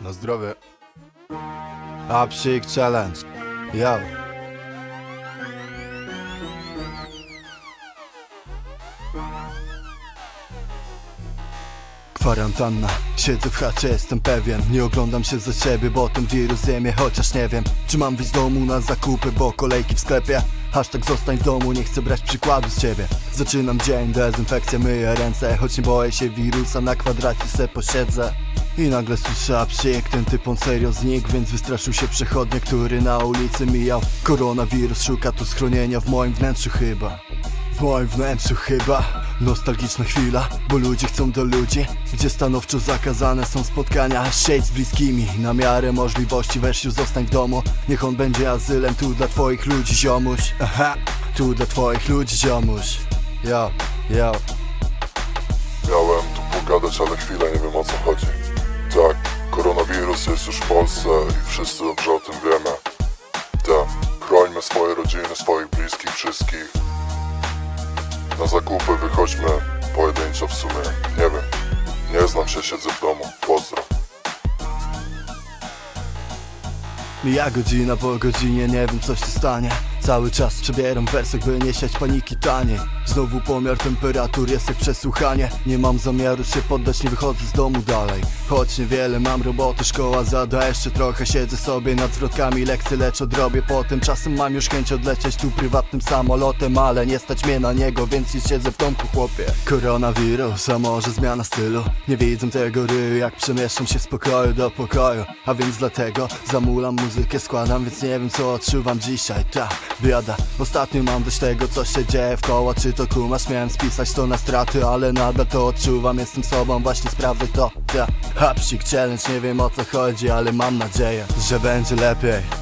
Na zdrowie. A challenge. Yo. Kwarantanna, siedzę w chacie, jestem pewien. Nie oglądam się za siebie, bo ten wirus zjemie Chociaż nie wiem, czy mam wyjść z domu na zakupy Bo kolejki w sklepie. Hashtag zostań w domu, nie chcę brać przykładu z ciebie. Zaczynam dzień, dezynfekcja, myję ręce Choć nie boję się wirusa, na kwadracie se posiedzę. I nagle słyszę, a psik, ten typ on serio znikł Więc wystraszył się przechodnia, który na ulicy mijał. Koronawirus szuka tu schronienia w moim wnętrzu chyba. W moim wnętrzu chyba Nostalgiczna chwila, bo ludzie chcą do ludzi Gdzie stanowczo zakazane są spotkania Siedź z bliskimi, na miarę możliwości Weź już zostań w domu, niech on będzie azylem Tu dla twoich ludzi ziomuś Aha, tu dla twoich ludzi ziomuś Yo, yo Miałem tu pogadać, ale chwilę nie wiem o co chodzi. Tak, koronawirus jest już w Polsce i wszyscy dobrze o tym wiemy. Tak, chrońmy swoje rodziny, swoich bliskich, wszystkich. Na zakupy wychodźmy pojedynczo w sumie. Nie wiem, nie znam się, siedzę w domu. Pozdro. Mija godzina po godzinie, nie wiem co się stanie Cały czas przebieram wersek, by nie siać paniki taniej Znowu pomiar temperatur, jest jak przesłuchanie. Nie mam zamiaru się poddać, nie wychodzę z domu dalej. Choć niewiele mam roboty, szkoła zada Jeszcze trochę siedzę sobie nad zwrotkami lekcje Lecz odrobię. Potem, czasem mam już chęć odlecieć tu prywatnym samolotem Ale nie stać mnie na niego, więc nie siedzę w domku chłopie. Koronawirus, a może zmiana stylu? Nie widzę tego ryju, jak przemieszczam się z pokoju do pokoju. A więc dlatego zamulam muzykę, składam Więc nie wiem co odczuwam dzisiaj, ta biada Ostatnio mam dość tego co się dzieje w koło. Czy to kumasz, miałem spisać to na straty Ale nadal to odczuwam, jestem sobą, właśnie sprawdzę to, ta Hapsik challenge, nie wiem o co chodzi Ale mam nadzieję, że będzie lepiej